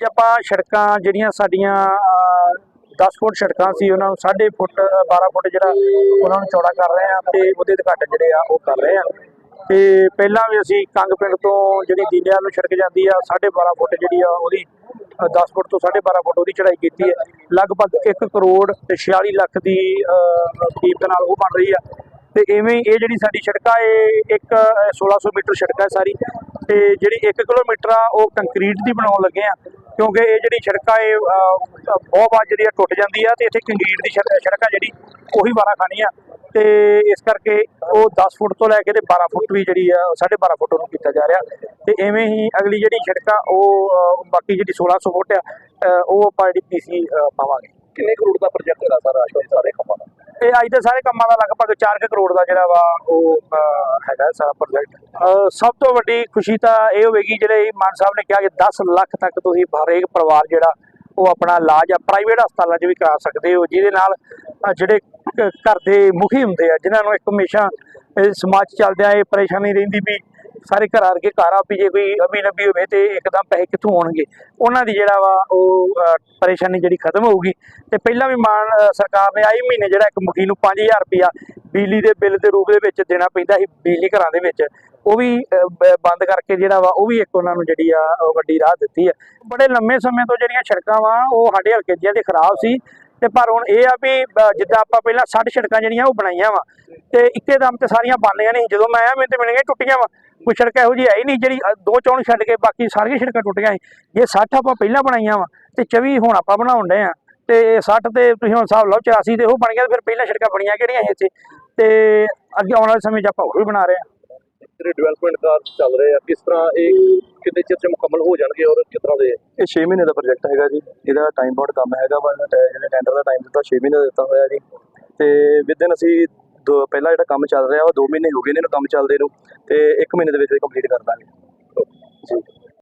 ਜੇ ਆਪਾਂ ਸੜਕਾਂ ਜਿਹੜੀਆਂ ਸਾਡੀਆਂ ਅਹ, 10 ਫੁੱਟ ਸੜਕਾਂ ਸੀ ਉਹਨਾਂ ਨੂੰ 12.5 ਫੁੱਟ ਅਹ, 12 ਫੁੱਟ ਜਿਹੜਾ ਉਹਨਾਂ ਨੂੰ ਚੌੜਾ ਕਰ ਰਹੇ ਆ ਤੇ ਉਹਦੇ ਉਦਘਾਟਨ ਜਿਹੜੇ ਆ ਉਹ ਕਰ ਰਹੇ ਆ ਤੇ ਪਹਿਲਾਂ ਵੀ ਅਸੀਂ ਕੰਗ ਪਿੰਡ ਤੋਂ ਜਿਹੜੀ ਦੀਨਿਆਲ ਨੂੰ ਸੜਕ ਜਾਂਦੀ ਆ 12.5 ਫੁੱਟ ਜਿਹੜੀ ਆ ਉਹਦੀ ਅਹ, 10 ਫੁੱਟ ਤੋਂ 12.5 ਫੁੱਟ ਉਹਦੀ ਚੜਾਈ ਕੀਤੀ ਹੈ। ਲਗਭਗ 1 ਕਰੋੜ ਤੇ 46 ਲੱਖ ਦੀ ਕੀਮਤ ਨਾਲ ਉਹ ਬਣ ਰਹੀ ਆ। ਤੇ ਐਵੇਂ ਇਹ ਜਿਹੜੀ ਸਾਡੀ ਸੜਕ ਆ ਇਹ ਇੱਕ ਅਹ, 1600 ਮੀਟਰ ਸੜਕ ਹੈ ਸਾਰੀ। ਤੇ ਜਿਹੜੀ 1 ਕਿਲੋਮੀਟਰ ਆ ਉਹ ਕੰਕਰੀਟ ਦੀ ਬਣਾਉਣ ਲੱਗੇ ਆ। ਕਿਉਂਕਿ ਇਹ ਜਿਹੜੀ ਸੜਕ ਆ ਇਹ ਬਹੁਤ ਵਾਰ ਜਿਹੜੀ ਆ ਟੁੱਟ ਜਾਂਦੀ ਆ ਤੇ ਇੱਥੇ ਕੰਕਰੀਟ ਦੀ ਸੜਕ ਆ ਜਿਹੜੀ, ਉਹੀ ਵਾਰਾ ਖਾਣੀ ਆ ਤੇ ਇਸ ਕਰਕੇ ਉਹ 10 ਫੁੱਟ ਤੋਂ ਲੈ ਕੇ ਤੇ 12 ਫੁੱਟ ਵੀ ਜਿਹੜੀ ਆ 12.5 ਫੁੱਟ ਉਹਨੂੰ ਕੀਤਾ ਜਾ ਰਿਹਾ। ਤੇ ਐਵੇਂ ਹੀ ਅਗਲੀ ਜਿਹੜੀ ਸੜਕ ਆ ਉਹ ਬਾਕੀ ਜਿਹੜੀ 1600 ਫੁੱਟ ਆ ਉਹ ਆਪਾਂ ਜਿਹੜੀ ਪੀਸੀ ਪਾਵਾਂਗੇ। ਕਿੰਨੇ ਕਰੋੜ ਦਾ ਪ੍ਰੋਜੈਕਟ ਹੈਗਾ ਸਾਰਾ ਅੱਜ ਦੇ ਸਾਰੇ ਕੰਮਾਂ ਦਾ? ਇਹ ਅੱਜ ਦੇ ਸਾਰੇ ਕੰਮਾਂ ਦਾ ਲਗਭਗ 4 ਕਰੋੜ ਦਾ ਜਿਹੜਾ ਵਾ ਉਹ ਹੈਗਾ ਸਾਰਾ ਪ੍ਰੋਜੈਕਟ ਸਭ ਤੋਂ ਵੱਡੀ ਖੁਸ਼ੀ ਤਾਂ ਇਹ ਹੋਵੇਗੀ, ਜਿਹੜੇ ਮਾਨ ਸਾਹਿਬ ਨੇ ਕਿਹਾ ਕਿ 10 ਲੱਖ ਤੱਕ ਤੁਸੀਂ ਹਰੇਕ ਪਰਿਵਾਰ ਜਿਹੜਾ ਉਹ ਆਪਣਾ ਇਲਾਜ ਆ ਪ੍ਰਾਈਵੇਟ ਹਸਪਤਾਲਾਂ 'ਚ ਵੀ ਕਰਾ ਸਕਦੇ ਹੋ, ਜਿਹਦੇ ਨਾਲ ਜਿਹੜੇ ਘਰ ਦੇ ਮੁਖੀ ਹੁੰਦੇ ਆ, ਜਿਨ੍ਹਾਂ ਨੂੰ ਇੱਕ ਹਮੇਸ਼ਾ ਸਮਾਜ 'ਚ ਚੱਲਦਿਆਂ ਇਹ ਪਰੇਸ਼ਾਨੀ ਰਹਿੰਦੀ ਵੀ ਸਾਰੇ ਘਰਾਂ ਵਰਗੇ ਘਰ ਆ ਵੀ ਜੇ ਕੋਈ ਅਮੀ ਨਬੀ ਹੋਵੇ ਤੇ ਇੱਕਦਮ ਪੈਸੇ ਕਿੱਥੋਂ ਆਉਣਗੇ? ਉਹਨਾਂ ਦੀ ਜਿਹੜਾ ਵਾ ਉਹ ਪਰੇਸ਼ਾਨੀ ਜਿਹੜੀ ਖਤਮ ਹੋਊਗੀ। ਤੇ ਪਹਿਲਾਂ ਵੀ ਮਾਨ ਸਰਕਾਰ ਨੇ ਆਈ ਮਹੀਨੇ ਜਿਹੜਾ ਇੱਕ ਮੁਖੀ ਨੂੰ 5000 ਰੁਪਇਆ ਬਿਜਲੀ ਦੇ ਬਿੱਲ ਦੇ ਰੂਪ ਦੇ ਵਿੱਚ ਦੇਣਾ ਪੈਂਦਾ ਸੀ ਬਿਜਲੀ ਘਰਾਂ ਦੇ ਵਿੱਚ। ਉਹ ਵੀ ਬੰਦ ਕਰਕੇ ਜਿਹੜਾ ਵਾ ਉਹ ਵੀ ਇੱਕ ਉਹਨਾਂ ਨੂੰ ਜਿਹੜੀ ਆ ਵੱਡੀ ਰਾਹ ਦਿੱਤੀ ਹੈ ਬੜੇ ਲੰਮੇ ਸਮੇਂ ਤੋਂ ਜਿਹੜੀਆਂ ਸੜਕਾਂ ਵਾ, ਉਹ ਸਾਡੇ ਹਲਕੇ ਦੀਆਂ ਤੇ ਖਰਾਬ ਸੀ। ਤੇ ਪਰ ਹੁਣ ਇਹ ਆ ਵੀ ਜਿੱਦਾਂ ਆਪਾਂ ਪਹਿਲਾਂ ਸੱਠ ਸੜਕਾਂ ਜਿਹੜੀਆਂ ਉਹ ਬਣਾਈਆਂ ਵਾ, ਤੇ ਇੱਕੇ ਦਮ ਤੇ ਸਾਰੀਆਂ ਬਣਨੀਆਂ ਨਹੀਂ। ਜਦੋਂ ਮੈਂ ਆਇਆ, ਮੈਨੂੰ ਤੇ ਮਿਲੀਆਂ ਟੁੱਟੀਆਂ ਵਾ। ਕੋਈ ਸੜਕ ਇਹੋ ਜਿਹੀ ਹੈ ਹੀ ਨਹੀਂ ਜਿਹੜੀ ਦੋ ਚੌਣ ਛੱਡ ਕੇ ਬਾਕੀ ਸਾਰੀਆਂ ਸੜਕਾਂ ਟੁੱਟੀਆਂ ਸੀ। ਜੇ 60 ਆਪਾਂ ਪਹਿਲਾਂ ਬਣਾਈਆਂ ਵਾ, ਤੇ 24 ਹੁਣ ਆਪਾਂ ਬਣਾਉਣ ਡਏ ਆ। ਤੇ 60 ਤੇ ਤੁਸੀਂ ਹੁਣ ਹਿਸਾਬ ਲਾਓ 84 ਤੇ ਉਹ ਬਣ ਗਿਆ, ਤੇ ਫਿਰ ਪਹਿਲਾਂ ਸੜਕਾਂ ਬਣੀਆਂ ਕਿਹੜੀਆਂ ਸੀ ਇੱਥੇ? ਤੇ ਅੱਗੇ ਆਉਣ ਵਾਲੇ ਸਮੇਂ 'ਚ ਆਪਾਂ ਹੋਰ ਵੀ ਬਣਾ ਰਹੇ ਆ। ਜਿਹੜੇ ਡਿਵੈਲਪਮੈਂਟ ਕਾਰਜ ਚੱਲ ਰਹੇ ਆ ਕਿਸ ਤਰ੍ਹਾਂ ਇਹ ਕਿੰਨੇ ਚਿਰ ਚ ਮੁਕੰਮਲ ਹੋ ਜਾਣਗੇ ਔਰ ਕਿਸ ਤਰ੍ਹਾਂ ਦੇ? ਇਹ 6 ਮਹੀਨੇ ਦਾ ਪ੍ਰੋਜੈਕਟ ਹੈਗਾ ਜੀ ਇਹਦਾ ਟਾਈਮ ਬਾਉਂਡ ਕੰਮ ਹੈਗਾ ਵਾ ਜਿਹੜੇ ਟੈਂਡਰ ਦਾ ਟਾਈਮ ਦਿੱਤਾ 6 ਮਹੀਨੇ ਦਾ ਦਿੱਤਾ ਹੋਇਆ ਜੀ। ਤੇ ਵਿਦਨ ਅਸੀਂ ਦੋ ਪਹਿਲਾ ਜਿਹੜਾ ਕੰਮ ਚੱਲ ਰਿਹਾ ਉਹ 2 ਮਹੀਨੇ ਹੋ ਗਏ ਨੇ ਇਹਨੂੰ ਕੰਮ ਚੱਲਦੇ ਨੂੰ ਤੇ 1 ਮਹੀਨੇ ਦੇ ਵਿੱਚ ਕੰਪਲੀਟ ਕਰ ਦਾਂਗੇ। ਜੀ।